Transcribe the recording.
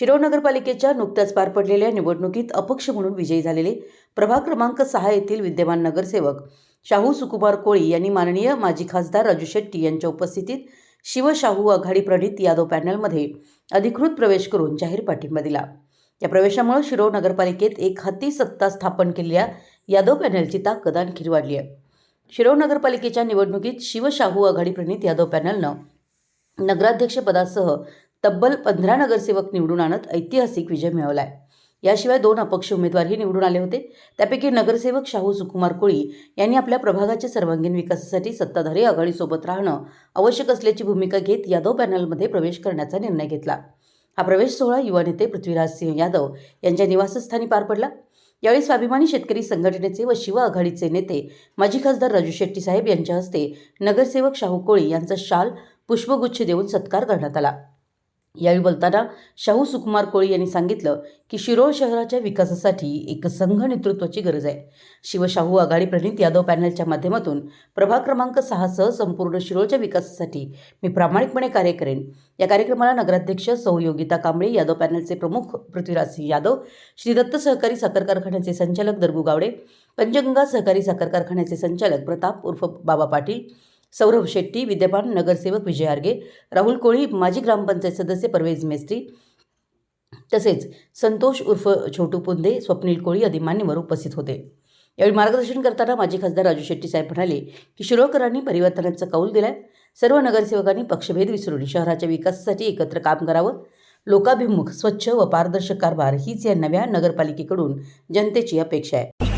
शिरोळ नगरपालिकेच्या नुकत्याच पार पडलेल्या निवडणुकीत अपक्ष म्हणून विजयी झालेले प्रभाग क्रमांक सहा येथील विद्यमान नगरसेवक शाहू सुकुमार कोळी यांनी माननीय माजी खासदार राजू शेट्टी यांच्या उपस्थितीत शिवशाहू आघाडी प्रणित यादव पॅनलमध्ये अधिकृत प्रवेश करून जाहीर पाठिंबा दिला. या प्रवेशामुळे शिरोळ नगरपालिकेत एक हाती सत्ता स्थापन केलेल्या यादव पॅनलची ताकद आणखी वाढली आहे. शिरोळ नगरपालिकेच्या निवडणुकीत शिवशाहू आघाडी प्रणित यादव पॅनलनं नगराध्यक्षपदासह तब्बल पंधरा नगरसेवक निवडून आणत ऐतिहासिक विजय मिळवला आहे याशिवाय दोन अपक्ष उमेदवारही निवडून आले होते. त्यापैकी नगरसेवक शाहू सुकुमार कोळी यांनी आपल्या प्रभागाच्या सर्वांगीण विकासासाठी सत्ताधारी आघाडीसोबत राहणं आवश्यक असल्याची भूमिका घेत यादव पॅनलमध्ये प्रवेश करण्याचा निर्णय घेतला. हा प्रवेश सोहळा युवा नेते पृथ्वीराज सिंह यादव यांच्या निवासस्थानी पार पडला. यावेळी स्वाभिमानी शेतकरी संघटनेचे व शिव आघाडीचे नेते माजी खासदार राजू शेट्टी साहेब यांच्या हस्ते नगरसेवक शाहू कोळी यांचा शाल पुष्पगुच्छ देऊन सत्कार करण्यात आला. यावेळी बोलताना शाहू सुकुमार कोळी यांनी सांगितलं की शिरोळ शहराच्या विकासासाठी एक संघ नेतृत्वाची गरज आहे. शिवशाहू आघाडी प्रणित यादव पॅनलच्या माध्यमातून प्रभाग क्रमांक सहासह संपूर्ण शिरोळच्या विकासासाठी मी प्रामाणिकपणे कार्य करेन. या कार्यक्रमाला नगराध्यक्ष सहयोगिता कांबळे यादव पॅनलचे प्रमुख पृथ्वीराज सिंह यादव श्री दत्त सहकारी साखर कारखान्याचे संचालक दर्बू गावडे पंचगंगा सहकारी साखर कारखान्याचे संचालक प्रताप उर्फ बाबा पाटील सौरभ शेट्टी विद्यमान नगरसेवक विजय आर्गे राहुल कोळी माजी ग्रामपंचायत सदस्य परवेज मेस्त्री. तसेच संतोष उर्फ छोटू पुंदे स्वप्नील कोळी आदी मान्यवर उपस्थित होते. यावेळी मार्गदर्शन करताना माजी खासदार राजू शेट्टी साहेब म्हणाले की शिरोळकरांनी परिवर्तनाचा कौल दिलाय. सर्व नगरसेवकांनी पक्षभेद विसरून शहराच्या विकासासाठी एकत्र काम करावं. लोकाभिमुख स्वच्छ व पारदर्शक कारभार हीच या नव्या नगरपालिकेकडून जनतेची अपेक्षा आहे.